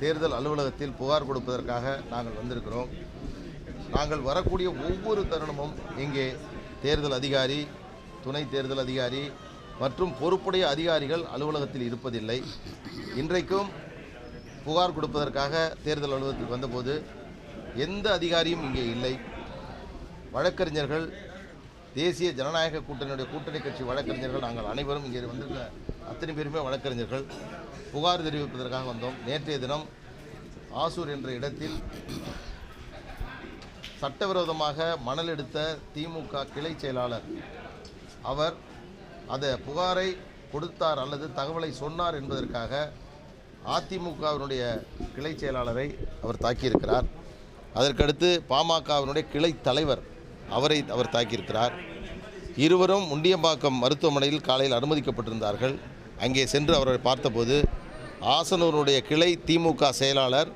தேர்தல் அலுவலகத்தில் புகார் கொடுப்பதற்காக நாங்கள் வந்திருக்கிறோம். நாங்கள் வரக்கூடிய ஒவ்வொரு தருணமும் இங்கே தேர்தல் அதிகாரி துணை தேர்தல் அதிகாரி மற்றும் பொறுப்புடைய அதிகாரிகள் அலுவலகத்தில் இருப்பதில்லை. இன்றைக்கும் புகார் கொடுப்பதற்காக தேர்தல் அலுவலகத்துக்கு வந்தபோது எந்த அதிகாரியும் இங்கே இல்லை. வழக்கறிஞர்கள் தேசிய ஜனநாயக கூட்டணியுடைய கூட்டணி கட்சி வழக்கறிஞர்கள் நாங்கள் அனைவரும் இங்கே வந்திருக்க அத்தனை பேருமே வழக்கறிஞர்கள். புகார் தெரிவிப்பதற்காக வந்தோம். நேற்றைய தினம் ஆசூர் என்ற இடத்தில் சட்டவிரோதமாக மணல் எடுத்த திமுக கிளை செயலாளர். அவர் அந்த புகாரை கொடுத்தார் அல்லது தகவலை சொன்னார் என்பதற்காக அதிமுகவினுடைய கிளை செயலாளரை அவர் தாக்கியிருக்கிறார். அதற்கடுத்து பாமகவினுடைய கிளை தலைவர் அவரை அவர் தாக்கியிருக்கிறார். இருவரும் முண்டியம்பாக்கம் மருத்துவமனையில் காலையில் அனுமதிக்கப்பட்டிருந்தார்கள். அங்கே சென்று அவரை பார்த்தபோது ஆசனூருடைய கிளை திமுக செயலாளர்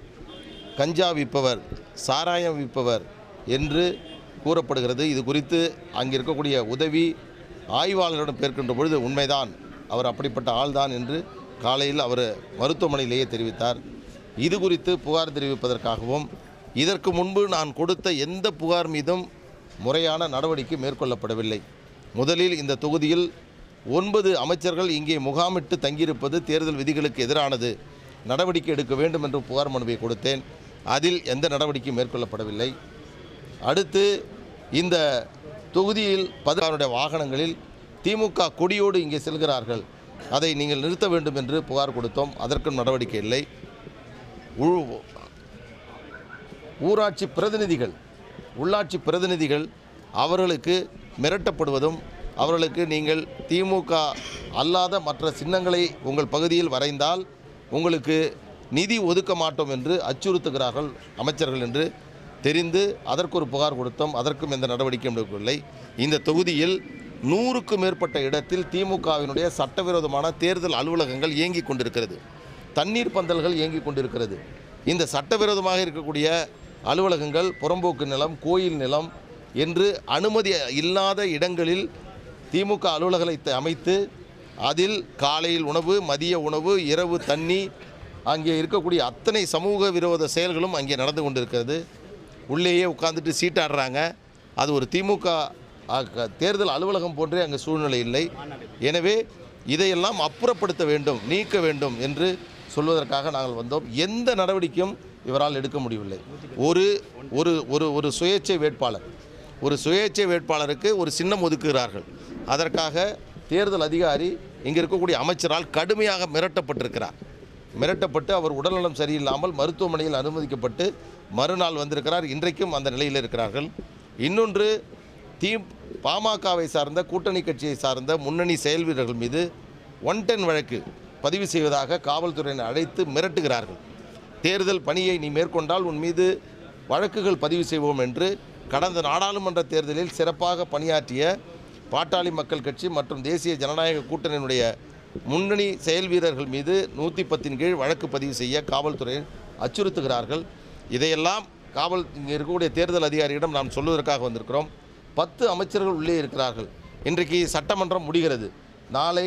கஞ்சா விற்பவர் சாராயம் விற்பவர் என்று கூறப்படுகிறது. இது குறித்து அங்கே இருக்கக்கூடிய உதவி ஆய்வாளரிடம் பேர்கின்ற பொழுது உண்மைதான் அவர் அப்படிப்பட்ட ஆள்தான் என்று காலையில் அவர் மருத்துவமனையிலேயே தெரிவித்தார். இது குறித்து புகார் தெரிவிப்பதற்காகவும் இதற்கு முன்பு நான் கொடுத்த எந்த புகார் மீதும் முறையான நடவடிக்கை மேற்கொள்ளப்படவில்லை. முதலில் இந்த தொகுதியில் ஒன்பது அமைச்சர்கள் இங்கே முகாமிட்டு தங்கியிருப்பது தேர்தல் விதிகளுக்கு எதிரானது. நடவடிக்கை எடுக்க வேண்டும் என்று புகார் மனுவை கொடுத்தேன். அதில் எந்த நடவடிக்கையும் மேற்கொள்ளப்படவில்லை. அடுத்து இந்த தொகுதியில் பதினாறுடைய வாகனங்களில் திமுக கொடியோடு இங்கே செல்கிறார்கள். அதை நீங்கள் நிறுத்த வேண்டும் என்று புகார் கொடுத்தோம். அதற்கும் நடவடிக்கை இல்லை. உ- ஊராட்சி பிரதிநிதிகள் உள்ளாட்சி பிரதிநிதிகள் அவர்களுக்கு மிரட்டப்படுவதும் அவர்களுக்கு நீங்கள் திமுக அல்லாத மற்ற சின்னங்களை உங்கள் பகுதியில் வரைந்தால் உங்களுக்கு நிதி ஒதுக்க மாட்டோம் என்று அச்சுறுத்துகிறார்கள் அமைச்சர்கள் என்று தெரிந்து அதற்கு ஒரு புகார் கொடுத்தோம் அதற்கும் எந்த நடவடிக்கையும் எடுக்கவில்லை. இந்த தொகுதியில் நூறுக்கும் மேற்பட்ட இடத்தில் திமுகவினுடைய சட்டவிரோதமான தேர்தல் அலுவலகங்கள் இயங்கிக் கொண்டிருக்கிறது. தண்ணீர் பந்தல்கள் இயங்கிக் கொண்டிருக்கிறது. இந்த சட்டவிரோதமாக இருக்கக்கூடிய அலுவலகங்கள் புறம்போக்கு நிலம் கோயில் நிலம் என்று அனுமதி இல்லாத இடங்களில் திமுக அலுவலகத்தை அமைத்து அதில் காலையில் உணவு மதிய உணவு இரவு தண்ணி அங்கே இருக்கக்கூடிய அத்தனை சமூக விரோத செயல்களும் அங்கே நடந்து கொண்டிருக்கிறது. உள்ளேயே உட்காந்துட்டு சீட்டாடுறாங்க. அது ஒரு திமுக க- தேர்தல் அலுவலகம் போன்றே அங்கே சூழ்நிலை இல்லை. எனவே இதையெல்லாம் அப்புறப்படுத்த வேண்டும் நீக்க வேண்டும் என்று சொல்வதற்காக நாங்கள் வந்தோம். எந்த நடவடிக்கையும் இவரால் எடுக்க முடியவில்லை. ஒரு ஒரு ஒரு ஒரு சுயேட்சை வேட்பாளர். ஒரு சுயேட்சை வேட்பாளருக்கு ஒரு சின்னம் ஒதுக்குகிறார்கள். அதற்காக தேர்தல் அதிகாரி இங்கே இருக்கக்கூடிய அமைச்சரால் கடுமையாக மிரட்டப்பட்டிருக்கிறார். மிரட்டப்பட்டு அவர் உடல்நலம் சரியில்லாமல் மருத்துவமனையில் அனுமதிக்கப்பட்டு மறுநாள் வந்திருக்கிறார். இன்றைக்கும் அந்த நிலையில் இருக்கிறார்கள். இன்னொன்று தி பாமகவை சார்ந்த கூட்டணி கட்சியை சார்ந்த முன்னணி செயல் வீரர்கள் மீது ஒன் டென் வழக்கு பதிவு செய்வதாக காவல்துறையினர் அழைத்து மிரட்டுகிறார்கள். தேர்தல் பணியை நீ மேற்கொண்டால் உன் மீது வழக்குகள் பதிவு செய்வோம் என்று கடந்த நாடாளுமன்ற தேர்தலில் சிறப்பாக பணியாற்றிய பாட்டாளி மக்கள் கட்சி மற்றும் தேசிய ஜனநாயக கூட்டணியினுடைய முன்னணி செயல் வீரர்கள் மீது நூற்றி பத்தின் கீழ் வழக்கு பதிவு செய்ய காவல்துறையில் அச்சுறுத்துகிறார்கள். இதையெல்லாம் காவல் இங்கே இருக்கக்கூடிய தேர்தல் அதிகாரியிடம் நாம் சொல்வதற்காக வந்திருக்கிறோம். பத்து அமைச்சர்கள் உள்ளே இருக்கிறார்கள். இன்றைக்கு சட்டமன்றம் முடிகிறது. நாளை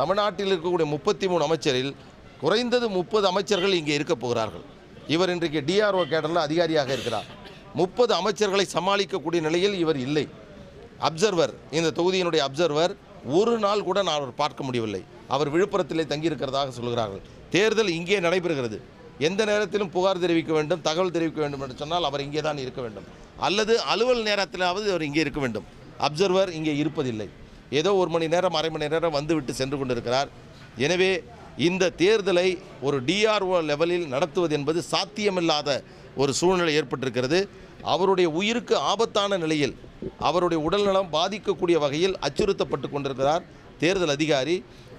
தமிழ்நாட்டில் இருக்கக்கூடிய முப்பத்தி மூணு அமைச்சரில் குறைந்தது முப்பது அமைச்சர்கள் இங்கே இருக்க போகிறார்கள். இவர் இன்றைக்கு டிஆர்ஓ கேடரில் அதிகாரியாக இருக்கிறார். முப்பது அமைச்சர்களை சமாளிக்கக்கூடிய நிலையில் இவர் இல்லை. அப்சர்வர் இந்த தொகுதியினுடைய அப்சர்வர் ஒரு நாள் கூட நான் அவர் பார்க்க முடியவில்லை. அவர் விழுப்புரத்திலே தங்கியிருக்கிறதாக சொல்கிறார்கள். தேர்தல் இங்கே நடைபெறுகிறது. எந்த நேரத்திலும் புகார் தெரிவிக்க வேண்டும் தகவல் தெரிவிக்க வேண்டும் என்று சொன்னால் அவர் இங்கே தான் இருக்க வேண்டும். அல்லது அலுவல் நேரத்திலாவது அவர் இங்கே இருக்க வேண்டும். அப்சர்வர் இங்கே இருப்பதில்லை. ஏதோ ஒரு மணி நேரம் அரை மணி நேரம் வந்துவிட்டு சென்று கொண்டிருக்கிறார். எனவே இந்த தேர்தலை ஒரு டிஆர்ஓ லெவலில் நடத்துவது என்பது சாத்தியமில்லாத ஒரு சூழ்நிலை ஏற்பட்டிருக்கிறது. அவருடைய உயிருக்கு ஆபத்தான நிலையில் அவருடைய உடல்நலம் பாதிக்கக்கூடிய வகையில் அச்சுறுத்தப்பட்டு கொண்டிருக்கிறார் தேர்தல் அதிகாரி.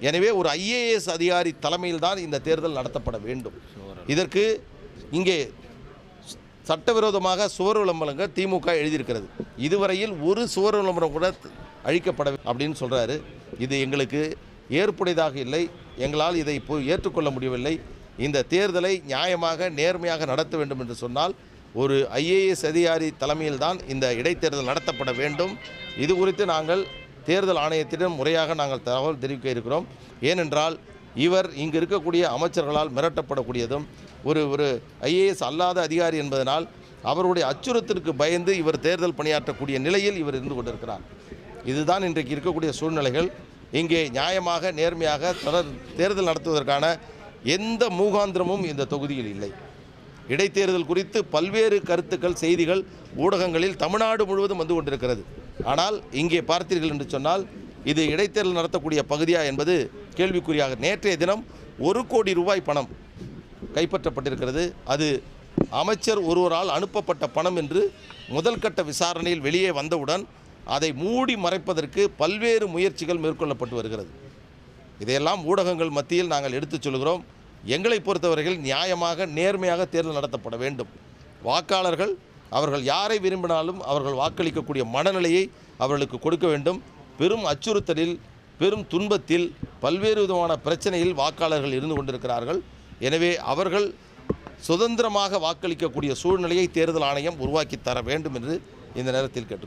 எனவே ஒரு ஐஏஎஸ் அதிகாரி தலைமையில் தான் இந்த தேர்தல் நடத்தப்பட வேண்டும். இதற்கு இங்கே சட்டவிரோதமாக சுவர் விளம்பரங்கள் திமுக எழுதியிருக்கிறது. இதுவரையில் ஒரு சுவர் விளம்பரம் கூட அழிக்கப்பட அப்படின்னு சொல்கிறாரு இது எங்களுக்கு ஏற்புடையதாக இல்லை. எங்களால் இதை இப்போ ஏற்றுக்கொள்ள முடியவில்லை. இந்த தேர்தலை நியாயமாக நேர்மையாக நடத்த வேண்டும் என்று சொன்னால் ஒரு ஐஏஎஸ் அதிகாரி தலைமையில்தான் இந்த இடைத்தேர்தல் நடத்தப்பட வேண்டும். இது குறித்து நாங்கள் தேர்தல் ஆணையத்திடம் முறையாக நாங்கள் தகவல் தெரிவிக்க இருக்கிறோம். ஏனென்றால் இவர் இங்கு இருக்கக்கூடிய அமைச்சர்களால் மிரட்டப்படக்கூடியதும் ஒரு ஒரு ஐஏஎஸ் அல்லாத அதிகாரி என்பதனால் அவருடைய அச்சுறுத்திற்கு பயந்து இவர் தேர்தல் பணியாற்றக்கூடிய நிலையில் இவர் இருந்து கொண்டிருக்கிறார். இதுதான் இன்றைக்கு இருக்கக்கூடிய சூழ்நிலைகள். இங்கே நியாயமாக நேர்மையாக தொடர் தேர்தல் நடத்துவதற்கான எந்த மூகாந்திரமும் இந்த தொகுதியில் இல்லை. இடைத்தேர்தல் குறித்து பல்வேறு கருத்துக்கள் செய்திகள் ஊடகங்களில் தமிழ்நாடு முழுவதும் வந்து கொண்டிருக்கிறது. ஆனால் இங்கே பார்த்தீர்கள் என்று சொன்னால் இது இடைத்தேர்தல் நடத்தக்கூடிய பகுதியா என்பது கேள்விக்குறியாக. நேற்றைய தினம் ஒரு கோடி ரூபாய் பணம் கைப்பற்றப்பட்டிருக்கிறது. அது அமைச்சர் ஒருவரால் அனுப்பப்பட்ட பணம் என்று முதல்கட்ட விசாரணையில் வெளியே வந்தவுடன் அதை மூடி மறைப்பதற்கு பல்வேறு முயற்சிகள் மேற்கொள்ளப்பட்டு வருகிறது. இதையெல்லாம் ஊடகங்கள் மத்தியில் நாங்கள் எடுத்துச் சொல்கிறோம் எங்களை பொறுத்தவரையில் நியாயமாக நேர்மையாக தேர்தல் நடத்தப்பட வேண்டும். வாக்காளர்கள் அவர்கள் யாரை விரும்பினாலும் அவர்கள் வாக்களிக்கக்கூடிய மனநிலையை அவர்களுக்கு கொடுக்க வேண்டும். பெரும் அச்சுறுத்தலில் பெரும் துன்பத்தில் பல்வேறு விதமான பிரச்சனையில் வாக்காளர்கள் இருந்து கொண்டிருக்கிறார்கள். எனவே அவர்கள் சுதந்திரமாக வாக்களிக்கக்கூடிய சூழ்நிலையை தேர்தல் ஆணையம் உருவாக்கி தர வேண்டும் என்று இந்த நேரத்தில் கேட்டுக்கொள்கிறேன்